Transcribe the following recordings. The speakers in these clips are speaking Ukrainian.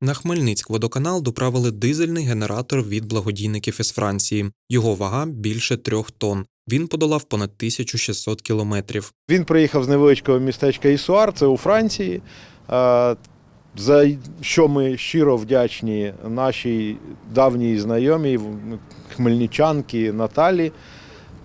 На Хмельницьк водоканал доправили дизельний генератор від благодійників із Франції. Його вага більше трьох тонн. Він подолав понад 1600 кілометрів. Він приїхав з невеличкого містечка Ісуар, це у Франції. Е, За що ми щиро вдячні нашій давній знайомій хмельничанки Наталі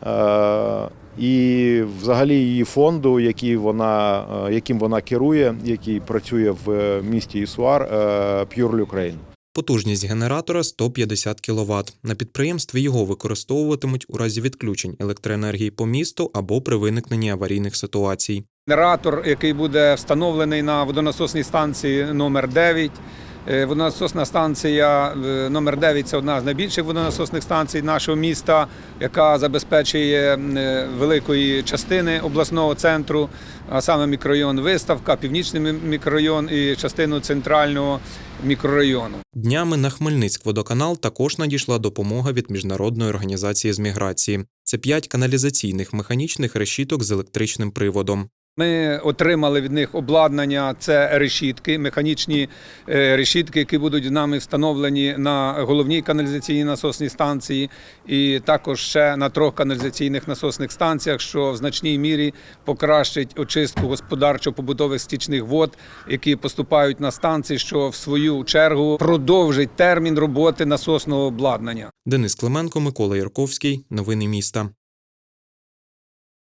е, і взагалі її фонду, який вона, е, яким вона керує, який працює в місті Ісуар е, Pure Ukraine. Потужність генератора 150 кВт. На підприємстві його використовуватимуть у разі відключень електроенергії по місту або при виникненні аварійних ситуацій. Генератор, який буде встановлений на водонасосній станції номер 9. Е, Водонасосна станція е, номер 9 це одна з найбільших водонасосних станцій нашого міста, яка забезпечує е, великої частини обласного центру, а саме мікрорайон Виставка, північний мікрорайон і частину центрального мікрорайону. Днями на Хмельницьк водоканал також надійшла допомога від міжнародної організації з міграції. Це п'ять каналізаційних механічних решіток з електричним приводом. Ми отримали від них обладнання. Це решітки, механічні е, решітки, які будуть нами встановлені на головній каналізаційній насосній станції, і також ще на трьох каналізаційних насосних станціях, що в значній мірі покращить очистку господарчо-побутових стічних вод, які поступають на станції, що в свою чергу продовжить термін роботи насосного обладнання. Денис Клименко, Микола Ярковський. Новини міста.